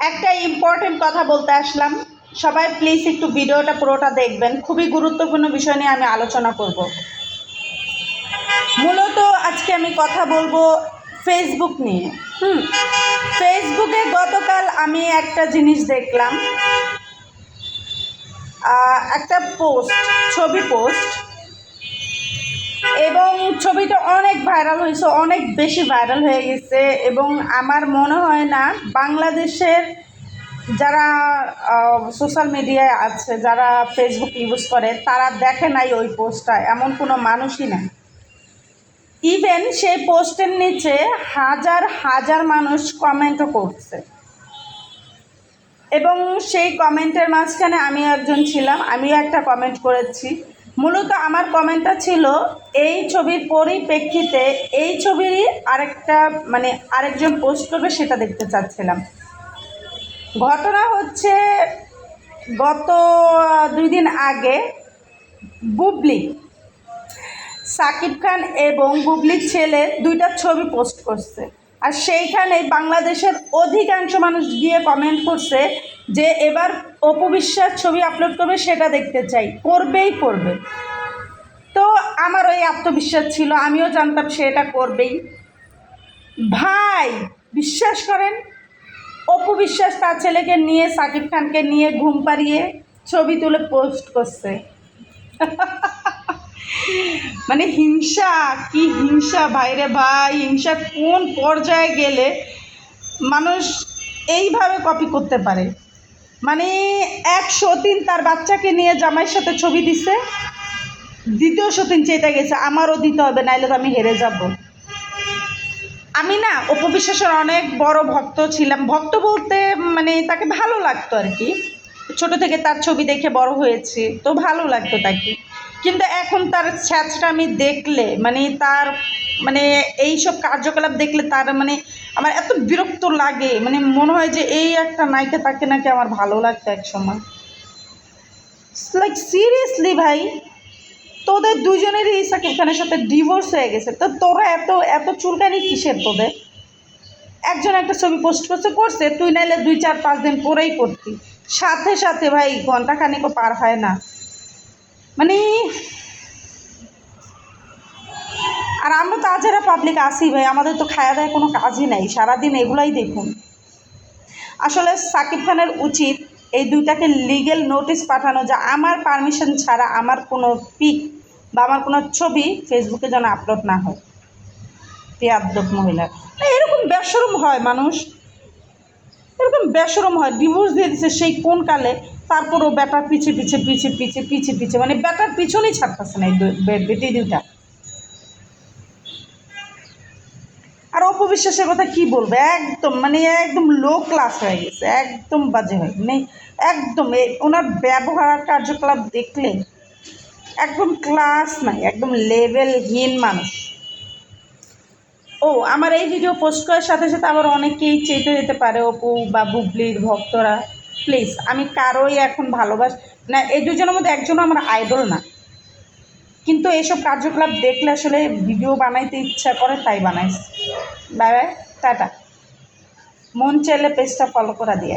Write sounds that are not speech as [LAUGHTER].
একটা ইম্পর্টেন্ট কথা বলতে আসলাম। সবাই প্লিজ একটু ভিডিওটা পুরোটা দেখবেন। খুবই গুরুত্বপূর্ণ বিষয় নিয়ে আমি আলোচনা করব। মূলত আজকে আমি কথা বলব ফেসবুক নিয়ে। হুম ফেসবুকে গতকাল আমি একটা জিনিস দেখলাম। একটা পোস্ট ছবি পোস্ট এবং ছবিটা অনেক ভাইরাল হয়েছে, অনেক বেশি ভাইরাল হয়ে গেছে এবং আমার মনে হয় না বাংলাদেশের যারা সোশ্যাল মিডিয়ায় আছে, যারা ফেসবুক ইউজ করে, তারা দেখে নাই ওই পোস্টটা এমন কোনো মানুষই নাই। ইভেন সেই পোস্টের নিচে হাজার হাজার মানুষ কমেন্টও করছে। এবং সেই কমেন্টের মাঝখানে আমি একজন ছিলাম, আমিও একটা কমেন্ট করেছি। মূলত আমার কমেন্টটা ছিল, এই ছবির পরিপ্রেক্ষিতে এই ছবিরই আরেকটা মানে আরেকজন পোস্ট করবে সেটা দেখতে চাচ্ছিলাম। ঘটনা হচ্ছে, গত দুই দিন আগে বুবলি, সাকিব খান এবং বুবলির ছেলে দুইটা ছবি পোস্ট করছে। আর সেইখানে বাংলাদেশের অধিকাংশ মানুষ গিয়ে কমেন্ট করছে যে এবার অপু বিশ্বাস ছবি আপলোড করবে, সেটা দেখতে চাই। করবেই করবে। তো আমার ওই আত্মবিশ্বাস ছিল, আমিও জানতাম সে এটা করবেই। ভাই, বিশ্বাস করেন? অপু বিশ্বাস তার ছেলেকে নিয়ে, সাকিব খানকে নিয়ে ঘুম পাড়িয়ে ছবি তুলে পোস্ট করছে। [LAUGHS] মানে হিংসা, কি হিংসা ভাইরে ভাই, হিংসা কোন পর্যায়ে গেলে মানুষ এইভাবে কপি করতে পারে? মানে এক সতীন তার বাচ্চাকে নিয়ে জামাইয়ের সাথে ছবি দিছে, দ্বিতীয় সতীন চেতে গেছে, আমারও দিতে হবে, নাইলে তো আমি হেরে যাব। আমি না উপবিশ্বাসের অনেক বড় ভক্ত ছিলাম। ভক্ত বলতে মানে তাকে ভালো লাগতো আর কি। ছোট থেকে তার ছবি দেখে বড় হয়েছে, তো ভালো লাগতো তাকে। কিন্তু এখন তার ছ্যাচটা আমি দেখলে মানে তার মানে এই সব কার্যকলাপ দেখলে তার মানে আমার এত বিরক্ত লাগে মানে মনে হয় যে এই একটা নায়িকা তাকে নাকি আমার ভালো লাগতো এক সময়। লাইক সিরিয়াসলি ভাই, তোদের দুজনেরই সাকিব খানের সাথে ডিভোর্স হয়ে গেছে, তো তোরা এত এত চুলকানি কিসের তোদের? একজন একটা ছবি পোস্ট করছে করছে, তুই নাইলে দুই, চার, পাঁচ দিন পরেই করতি। সাথে সাথে ভাই ঘণ্টা খানিকও পার হয় না। মানে আর আমরা তো আজেরা পাবলিক আসি ভাই, আমাদের তো খায়া দাওয়া কোনো কাজই নাই, সারাদিন এগুলাই দেখুন। আসলে সাকিব খানের উচিত এই দুইটাকে লিগেল নোটিশ পাঠানো যা আমার পারমিশন ছাড়া আমার কোনো পিক বা আমার কোনো ছবি ফেসবুকে যেন আপলোড না হয়। পেয়াদ্দক মহিলার এরকম বেসরম হয় মানুষ। এরকম বেসরম হয় ডিভোর্স দিয়ে দিচ্ছে সেই কোন কালে? তারপরও ব্যাটার পিছে পিছে পিছে পিছে পিছে পিছে মানে ব্যাটার পিছনেই ছাড়তেছে না এই দু- বে- বেটি দুইটা আর অপবিশ্বাসের কথা কি বলব? একদম মানে একদম লো ক্লাস হয়ে গেছে, একদম বাজে হয় মানে একদম ওনার ব্যবহার আর কার্যকলাপ দেখলে একদম ক্লাস নাই, একদম লেভেলহীন মানুষ। ও, আমার এই ভিডিও পোস্ট করার সাথে সাথে আবার অনেকেই চেতে যেতে পারে, অপু বা বুবলির ভক্তরা। প্লিজ আমি কারোই এখন ভালোবাস না, এই দুজনের মধ্যে একজনও আমার আইডল না। কিন্তু এইসব কার্যকলাপ দেখলে আসলে ভিডিও বানাইতে ইচ্ছা করে, তাই বানাইছি। বাই বাই, টাটা। মন চাইলে পেজটা ফলো করে দিয়ে